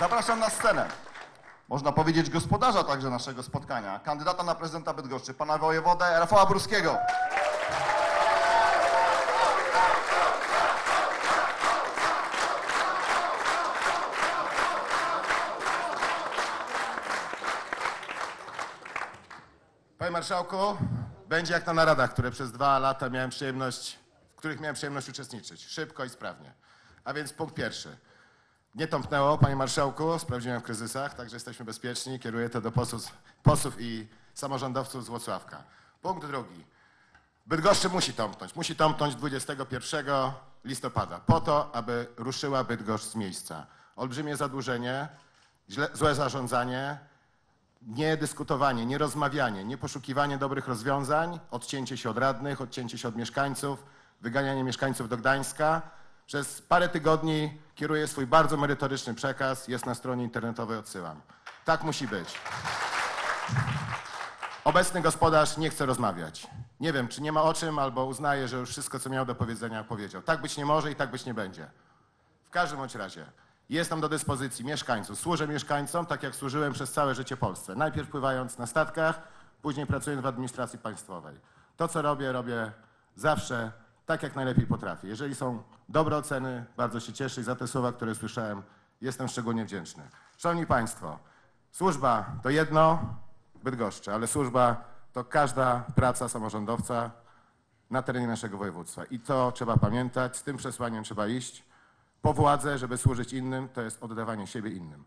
Zapraszam na scenę. Można powiedzieć gospodarza także naszego spotkania. Kandydata na prezydenta Bydgoszczy, pana wojewodę Rafała Brurskiego. Panie Marszałku, będzie jak na naradach, które przez dwa lata miałem przyjemność, w których miałem przyjemność uczestniczyć. Szybko i sprawnie. A więc punkt pierwszy. Nie tąpnęło, panie marszałku, sprawdziłem w kryzysach, także jesteśmy bezpieczni. Kieruję to do posłów, posłów i samorządowców z Włocławka. Punkt drugi. Bydgoszczy musi tąpnąć. Musi tąpnąć 21 listopada po to, aby ruszyła Bydgoszcz z miejsca. Olbrzymie zadłużenie, źle, złe zarządzanie, nie dyskutowanie, nie rozmawianie, nie poszukiwanie dobrych rozwiązań, odcięcie się od radnych, odcięcie się od mieszkańców, wyganianie mieszkańców do Gdańska. Przez parę tygodni kieruję swój bardzo merytoryczny przekaz, jest na stronie internetowej, odsyłam. Tak musi być. Obecny gospodarz nie chce rozmawiać. Nie wiem, czy nie ma o czym, albo uznaje, że już wszystko, co miał do powiedzenia, powiedział. Tak być nie może i tak być nie będzie. W każdym bądź razie jestem do dyspozycji mieszkańców. Służę mieszkańcom tak, jak służyłem przez całe życie Polsce. Najpierw pływając na statkach, później pracując w administracji państwowej. To, co robię, robię zawsze tak, jak najlepiej potrafię. Jeżeli są dobre oceny, bardzo się cieszę i za te słowa, które słyszałem, jestem szczególnie wdzięczny. Szanowni Państwo, służba to jedno, Bydgoszczy, ale służba to każda praca samorządowca na terenie naszego województwa. I to trzeba pamiętać, z tym przesłaniem trzeba iść po władzę, żeby służyć innym, to jest oddawanie siebie innym.